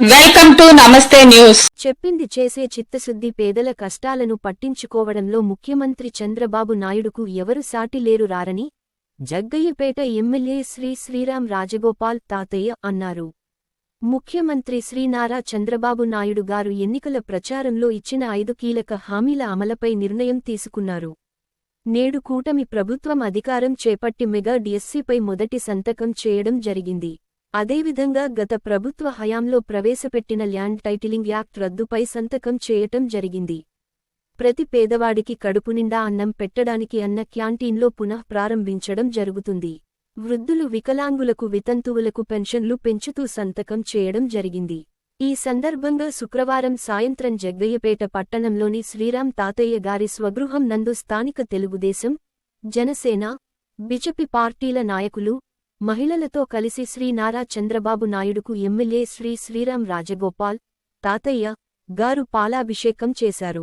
Welcome to నమస్తే news చెప్పింది చేసే చిత్తశుద్ధి పేదల కష్టాలను పట్టించుకోవడంలో ముఖ్యమంత్రి చంద్రబాబు నాయుడుకు ఎవరు సాటి లేరు రారని జగ్గయ్యపేట ఎమ్మెల్యే శ్రీ శ్రీరాం రాజగోపాల్ తాతయ్య అన్నారు. ముఖ్యమంత్రి శ్రీ నారా చంద్రబాబు నాయుడు గారు ఎన్నికల ప్రచారంలో ఇచ్చిన ఐదు కీలక హామీల అమలపై నిర్ణయం తీసుకున్నారు. నేడు కూటమి ప్రభుత్వం అధికారం చేపట్టి మెగా డిఎస్సీపై మొదటి సంతకం చేయడం జరిగింది. అదేవిధంగా గత ప్రభుత్వ హయాంలో ప్రవేశపెట్టిన ల్యాండ్ టైటిలింగ్ యాక్ట్ రద్దుపై సంతకం చేయటం జరిగింది. ప్రతి పేదవాడికి కడుపు నిండా అన్నం పెట్టడానికి అన్న క్యాంటీన్లో పునః ప్రారంభించడం జరుగుతుంది. వృద్ధులు వికలాంగులకు వితంతువులకు పెన్షన్లు పెంచుతూ సంతకం చేయడం జరిగింది. ఈ సందర్భంగా శుక్రవారం సాయంత్రం జగ్గయ్యపేట పట్టణంలోని శ్రీరామ్ తాతయ్య గారి స్వగృహం నందు స్థానిక తెలుగుదేశం జనసేన బిజెపి పార్టీల నాయకులు మహిళలతో కలిసి శ్రీ నారా చంద్రబాబు నాయుడుకు ఎమ్మెల్యే శ్రీ శ్రీరాం రాజగోపాల్ తాతయ్య గారు పాలాభిషేకం చేశారు.